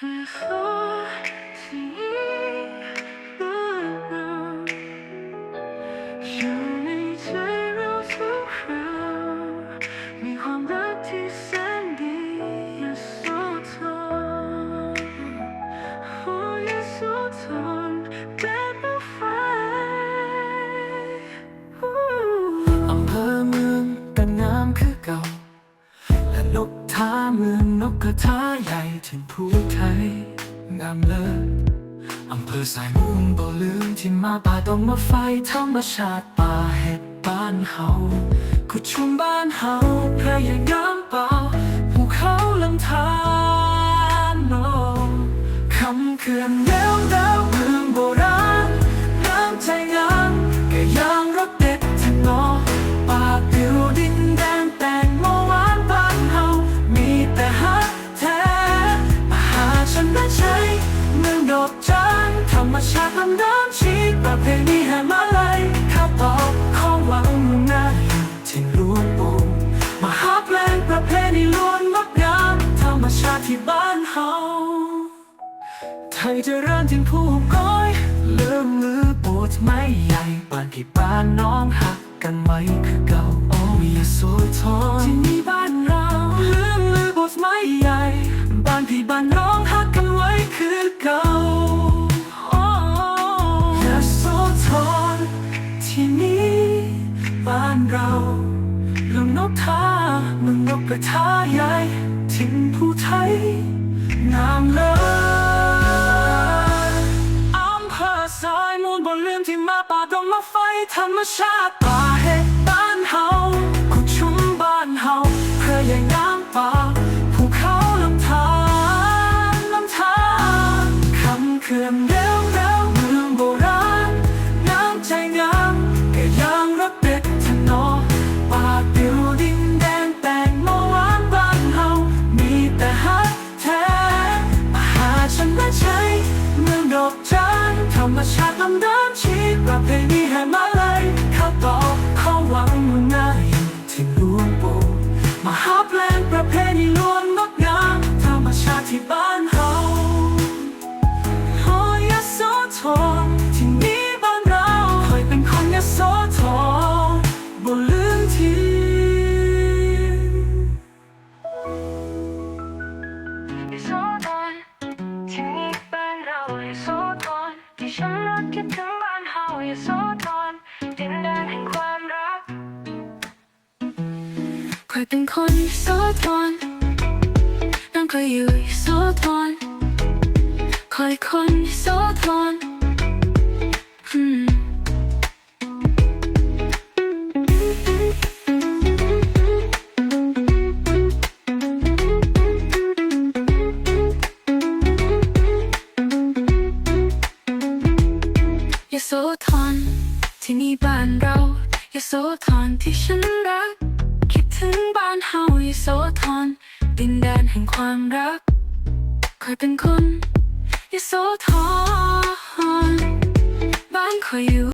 อยู่ ท่าเมืองนกกระทาใหญ่ถิ่ภูไทย งามเลิศอำเภอสายมุงบ่ลืมที่มาป่าดงมาไฟธรรมชาติป่าเห็ดบ้านเฮากุชุมบ้านเฮาพระยางามเปล่าภูเขาลำธารโนคำเขื่อนแนวดาว ดอกจานธรรมชาติลำน้ำชีประเพณีแห่มาลัยข้าตอกของหวังมุงหน้าอยู่ที่หลวงปู่มหาเพลงประเพณีล้วนงดงามธรรมชาติที่บ้านเฮาไทยจะเริ่มถึงผู้ก้อยเลื่มลือโบสไม่ใหญ่บ้านพี่บ้านน้องหักกันไว้คือเก่าโอ้ยโสธรที่นี่บ้านเราลืมลือโบสไม่ใหญ่บ้านพี่บ้านน้องหักกันไว้คือเก่า เราเรื่องนกทามึงนกกระทาใหญ่ทิ้งผู้ไทยงามเลยอำเภอสายมูลบนเลื่องที่มาป่าดงมาไฟธรรมชาติป่าเห็ดบ้านเฮ ประเพณีแห่มาเลยข้าตอกข้าหวังมุ่งหน้าอยู่ที่หลวงปู่มหาเพลงประเพณีล้วนงดงามธรรมชาติที่บ้านเฮาโอ้ยโสธรที่นี่บ้านเราเคยเป็นคนยโสธรบ่ลืมทียโสธรที่นี่บ้านเรายโสธรที่ฉันรักคิดถึงบ้านเฮา ยโสธรดินแดนแห่งความรักเคยเป็นคนโสธรนั่งเคยอยู่โสธรเคยคนโสธรอื ที่นี่บ้านเราอย่าโสธรที่ฉันรัก คิดถึงบ้านเฮาอย่าโสธรดินแดนแห่งความรักคอยเป็นคนอย่าโสธรบ้านคอยอยู่